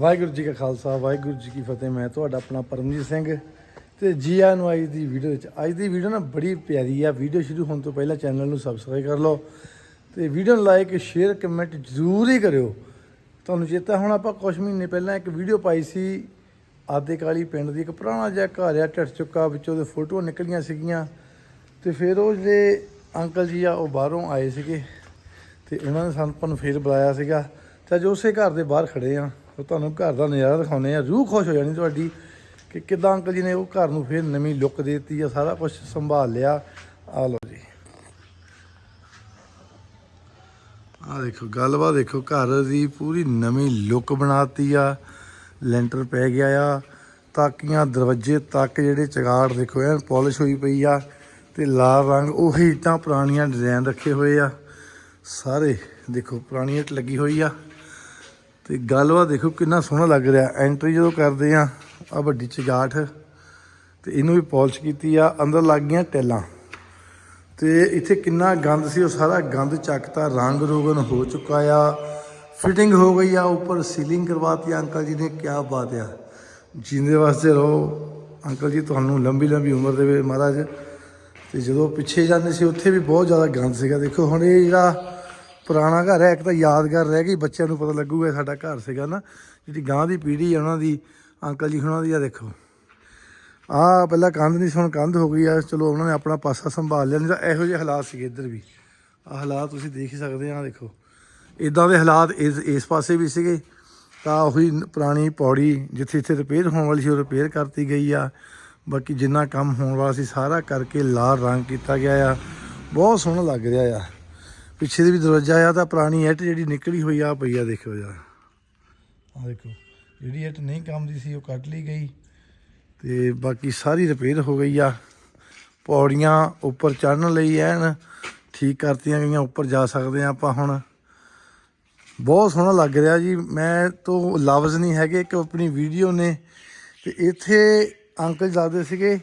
ਵਾਹਿਗੁਰੂ ਜੀ ਕਾ ਖਾਲਸਾ, ਵਾਹਿਗੁਰੂ ਜੀ ਕੀ ਫਤਿਹ। ਮੈਂ ਤੁਹਾਡਾ ਆਪਣਾ ਪਰਮਜੀਤ ਸਿੰਘ ਤੇ ਜੀ ਆਇਆਂ ਨੂੰ ਅੱਜ ਦੀ ਵੀਡੀਓ ਵਿੱਚ ਅੱਜ ਦੀ ਵੀਡੀਓ ਨਾ ਬੜੀ ਪਿਆਰੀ ਆ। ਵੀਡੀਓ ਸ਼ੁਰੂ ਹੋਣ ਤੋਂ ਪਹਿਲਾਂ ਚੈਨਲ ਨੂੰ ਸਬਸਕ੍ਰਾਈਬ ਕਰ ਲਓ ਤੇ ਵੀਡੀਓ ਨੂੰ ਲਾਈਕ ਸ਼ੇਅਰ ਕਮੈਂਟ ਜ਼ਰੂਰ ਹੀ ਕਰਿਓ। ਤੁਹਾਨੂੰ ਚੇਤਾ ਹੁਣ ਆਪਾਂ ਕੁਝ ਮਹੀਨੇ ਪਹਿਲਾਂ ਇੱਕ ਵੀਡੀਓ ਪਾਈ ਸੀ। ਆਦੇ ਕਾਲੀ ਪਿੰਡ ਦੀ ਇੱਕ ਪੁਰਾਣਾ ਜਿਹਾ ਘਰ ਆ ਟੱਟ ਚੁੱਕਾ, ਵਿੱਚੋਂ ਦੇ ਫੋਟੋਆਂ ਨਿਕਲੀਆਂ ਸੀਗੀਆਂ। ਤੇ ਫਿਰ ਉਹ ਜਿਹੜੇ ਅੰਕਲ ਜੀ ਆ, ਉਹ ਬਾਹਰੋਂ ਆਏ ਸੀਗੇ ਤੇ ਉਹਨਾਂ ਨੇ ਸਾਨੂੰ ਆਪਾਂ ਨੂੰ ਫੇਰ ਬੁਲਾਇਆ ਸੀਗਾ। ਤੇ ਅੱਜ ਉਸੇ ਘਰ ਦੇ ਬਾਹਰ ਖੜੇ ਆ। ਉਹ ਤੁਹਾਨੂੰ ਘਰ ਦਾ ਨਜ਼ਾਰਾ ਦਿਖਾਉਂਦੇ ਆ ਰੂਹ ਖੁਸ਼ ਹੋ ਜਾਣੀ ਤੁਹਾਡੀ ਕਿ ਕਿਦਾਂ ਅੰਕਲ ਜੀ ਨੇ ਉਹ ਘਰ ਨੂੰ ਫੇਰ ਨਵੀਂ ਲੁੱਕ ਦੇ ਦਿੱਤੀ ਆ, ਸਾਰਾ ਕੁਝ ਸੰਭਾਲ ਲਿਆ। ਆ ਲਓ ਜੀ। ਆ ਦੇਖੋ, ਗੱਲਬਾਤ ਦੇਖੋ, ਘਰ ਦੀ ਪੂਰੀ ਨਵੀਂ ਲੁੱਕ ਬਣਾਤੀ ਆ। ਲੈਂਟਰ ਪੈ ਗਿਆ ਆ। ਤਾਕੀਆਂ, ਦਰਵਾਜ਼ੇ ਤੱਕ ਜਿਹੜੇ ਚਗਾੜ ਦੇਖੋ, ਐਨ ਪਾਲਿਸ਼ ਹੋਈ ਪਈ ਆ ਤੇ ਲਾਲ ਰੰਗ, ਉਹੀ ਇੱਟਾਂ ਪੁਰਾਣੀਆਂ ਡਿਜ਼ਾਈਨ ਰੱਖੇ ਹੋਏ ਆ। ਸਾਰੇ ਦੇਖੋ, ਪੁਰਾਣੀ ਇੱਟ ਲੱਗੀ ਹੋਈ ਆ। ਤੇ ਗੱਲਬਾਤ ਦੇਖੋ ਕਿੰਨਾ ਸੋਹਣਾ ਲੱਗ ਰਿਹਾ। ਐਂਟਰੀ ਜਦੋਂ ਕਰਦੇ ਆ ਆ ਵੱਡੀ ਚਗਾਠ, ਤੇ ਇਹਨੂੰ ਵੀ ਪਾਲਿਸ਼ ਕੀਤੀ ਆ, ਅੰਦਰ ਲੱਗ ਗਈਆਂ ਟੈਲਾਂ। ਤੇ ਇੱਥੇ ਕਿੰਨਾ ਗੰਦ ਸੀ, ਉਹ ਸਾਰਾ ਗੰਦ ਚੱਕਤਾ, ਰੰਗ ਰੋਗਨ ਹੋ ਚੁੱਕਾ ਆ। ਫਿਟਿੰਗ ਹੋ ਗਈ ਆ, ਉੱਪਰ ਸੀਲਿੰਗ ਕਰਵਾਤੀ, ਅੰਕਲ ਜੀ ਨੇ ਕੀ ਬਾਤ ਆ। ਜਿੰਦੇ ਵਾਸਤੇ ਰਹੋ, ਅੰਕਲ ਜੀ, ਤੁਹਾਨੂੰ ਲੰਬੀ ਲੰਬੀ ਉਮਰ ਦੇਵੇ ਮਹਾਰਾਜ। ਤੇ ਜਦੋਂ ਪਿੱਛੇ ਜਾਂਦੇ ਸੀ, ਉੱਥੇ ਵੀ ਬਹੁਤ ਜ਼ਿਆਦਾ ਗੰਦ ਸੀਗਾ। ਦੇਖੋ, ਹੁਣ ਇਹ ਜਿਹੜਾ ਪੁਰਾਣਾ ਘਰ ਹੈ, ਇੱਕ ਤਾਂ ਯਾਦਗਾਰ ਰਹਿ ਗਈ, ਬੱਚਿਆਂ ਨੂੰ ਪਤਾ ਲੱਗੂਗਾ ਸਾਡਾ ਘਰ ਸੀਗਾ ਨਾ। ਜਿਹੜੀ ਗਾਂ ਦੀ ਪੀੜ੍ਹੀ ਹੈ ਉਹਨਾਂ ਦੀ, ਅੰਕਲ ਜੀ ਉਹਨਾਂ ਦੀ ਆ ਦੇਖੋ। ਆ ਪਹਿਲਾਂ ਕੰਧ ਨਹੀਂ ਸੁਣ ਕੰਧ ਹੋ ਗਈ ਆ, ਚਲੋ ਉਹਨਾਂ ਨੇ ਆਪਣਾ ਪਾਸਾ ਸੰਭਾਲ ਲਿਆ, ਨਹੀਂ ਤਾਂ ਇਹੋ ਜਿਹੇ ਹਾਲਾਤ ਸੀਗੇ ਇੱਧਰ ਵੀ। ਆ ਹਾਲਾਤ ਤੁਸੀਂ ਦੇਖ ਹੀ ਸਕਦੇ ਆ ਦੇਖੋ। ਇਦਾਂ ਦੇ ਹਾਲਾਤ ਇਸ ਇਸ ਪਾਸੇ ਵੀ ਸੀਗੇ, ਤਾਂ ਉਹੀ ਪੁਰਾਣੀ ਪੌੜੀ ਜਿੱਥੇ ਇੱਥੇ ਰਿਪੇਅਰ ਹੋਣ ਵਾਲੀ ਸੀ, ਉਹ ਰਿਪੇਅਰ ਕਰਤੀ ਗਈ ਆ। ਬਾਕੀ ਜਿੰਨਾ ਕੰਮ ਹੋਣ ਵਾਲਾ ਸੀ, ਸਾਰਾ ਕਰਕੇ ਲਾਲ ਰੰਗ ਕੀਤਾ ਗਿਆ ਆ। ਬਹੁਤ ਸੋਹਣਾ ਲੱਗ ਰਿਹਾ ਆ। ਪਿੱਛੇ ਦੇ ਵੀ ਦਰਵਾਜ਼ਾ ਆ ਤਾਂ ਪੁਰਾਣੀ ਇੱਟ ਜਿਹੜੀ ਨਿਕਲੀ ਹੋਈ ਆ ਪਈ ਆ ਦੇਖੋ ਯਾਰ। ਆ ਦੇਖੋ ਜਿਹੜੀ ਇੱਟ ਨਹੀਂ ਕੰਮ ਦੀ ਸੀ ਉਹ ਕੱਟ ਲਈ ਗਈ। ਤੇ ਬਾਕੀ ਸਾਰੀ ਰਿਪੇਅਰ ਹੋ ਗਈ ਆ। ਪੌੜੀਆਂ ਉੱਪਰ ਚੜਨ ਲਈ ਐਨ ਠੀਕ ਕਰਤੀਆਂ ਗਈਆਂ ਉੱਪਰ ਜਾ ਸਕਦੇ ਆ ਆਪਾਂ ਹੁਣ। ਬਹੁਤ ਸੋਹਣਾ ਲੱਗ ਰਿਹਾ ਜੀ। ਮੈਂ ਤੋਂ ਲਫ਼ਜ਼ ਨਹੀਂ ਹੈਗੇ ਕਿ ਆਪਣੀ ਵੀਡੀਓ ਨੇ। ਤੇ ਇੱਥੇ ਅੰਕਲ ਦੱਸਦੇ ਸੀਗੇ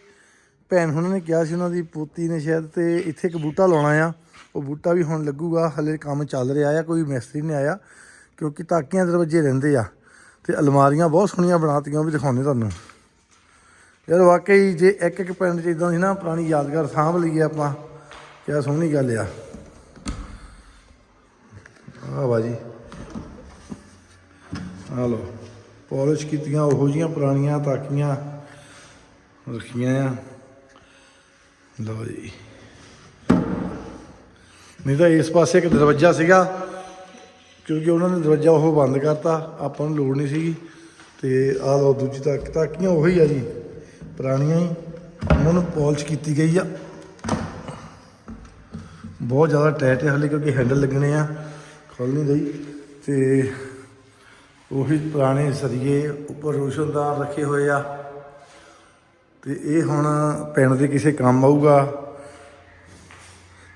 ਭੈਣ ਉਹਨਾਂ ਨੇ ਕਿਹਾ ਸੀ ਉਹਨਾਂ ਦੀ ਪੋਤੀ ਨੇ ਸ਼ਾਇਦ ਤੇ ਇੱਥੇ ਇੱਕ ਬੂਟਾ ਲਾਉਣਾ ਆ। ਉਹ ਬੂਟਾ ਵੀ ਹੁਣ ਲੱਗੂਗਾ, ਹਲੇ ਕੰਮ ਚੱਲ ਰਿਹਾ ਆ, ਕੋਈ ਮਿਸਤਰੀ ਨਹੀਂ ਆਇਆ, ਕਿਉਂਕਿ ਤਾਕੀਆਂ ਦਰਵਾਜ਼ੇ ਰਹਿੰਦੇ ਆ ਤੇ ਅਲਮਾਰੀਆਂ ਬਹੁਤ ਸੋਹਣੀਆਂ ਬਣਾਤੀਆਂ, ਉਹ ਵੀ ਦਿਖਾਉਂਦੇ ਤੁਹਾਨੂੰ। ਯਾਰ ਵਾਕਈ ਜੇ ਇੱਕ ਇੱਕ ਪਿੰਡ 'ਚ ਇਦਾਂ ਸੀ ਨਾ ਪੁਰਾਣੀ ਯਾਦਗਾਰ ਸਾਂਭ ਲਈਏ ਆਪਾਂ, ਕਿਆ ਸੋਹਣੀ ਗੱਲ ਆ। ਆਹ ਵਾ ਜੀ। ਆ ਲੋ ਪਾਲਿਸ਼ ਕੀਤੀਆਂ ਉਹੋ ਜੀਆਂ ਪੁਰਾਣੀਆਂ ਤਾਕੀਆਂ ਰੱਖੀਆਂ ਆ। ਲਓ ਜੀ। ਨਹੀਂ ਤਾਂ ਇਸ ਪਾਸੇ ਇੱਕ ਦਰਵਾਜ਼ਾ ਸੀਗਾ, ਕਿਉਂਕਿ ਉਹਨਾਂ ਨੇ ਦਰਵਾਜ਼ਾ ਉਹ ਬੰਦ ਕਰਤਾ, ਆਪਾਂ ਨੂੰ ਲੋੜ ਨਹੀਂ ਸੀਗੀ। ਤੇ ਆਹ ਲਓ, ਦੂਜੀ ਤੱਕ ਤਾਕੀਆਂ ਉਹੀ ਆ ਜੀ, ਪੁਰਾਣੀਆਂ ਹੀ, ਉਹਨਾਂ ਨੂੰ ਪਾਲਿਸ਼ ਕੀਤੀ ਗਈ ਆ। ਬਹੁਤ ਜ਼ਿਆਦਾ ਟਾਈਟ ਹੈ ਹਲੇ, ਕਿਉਂਕਿ ਹੈਂਡਲ ਲੱਗਣੇ ਆ ਖੁੱਲ ਨਹੀਂ ਰਹੀ। ਤੇ ਉਹੀ ਪੁਰਾਣੇ ਸਰੀਏ ਉੱਪਰ ਰੋਸ਼ਨਦਾਨ ਰੱਖੇ ਹੋਏ ਆ। ਤੇ ਇਹ ਹੁਣ ਪਿੰਡ ਦੇ ਕਿਸੇ ਕੰਮ ਆਊਗਾ।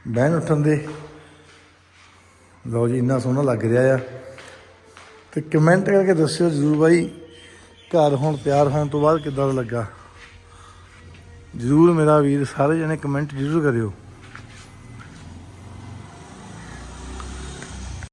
ਬਹਿਣ ਉੱਠਣ ਦੇ। ਲਓ ਜੀ, ਇੰਨਾ ਸੋਹਣਾ ਲੱਗ ਰਿਹਾ ਆ। ਤੇ ਕਮੈਂਟ ਕਰਕੇ ਦੱਸਿਓ ਜਰੂਰ ਬਾਈ, ਘਰ ਹੁਣ ਤਿਆਰ ਹੋਣ ਤੋਂ ਬਾਅਦ ਕਿੱਦਾਂ ਦਾ ਲੱਗਾ? ਜਰੂਰ ਮੇਰਾ ਵੀਰ ਸਾਰੇ ਜਣੇ ਕਮੈਂਟ ਜਰੂਰ ਕਰਿਓ।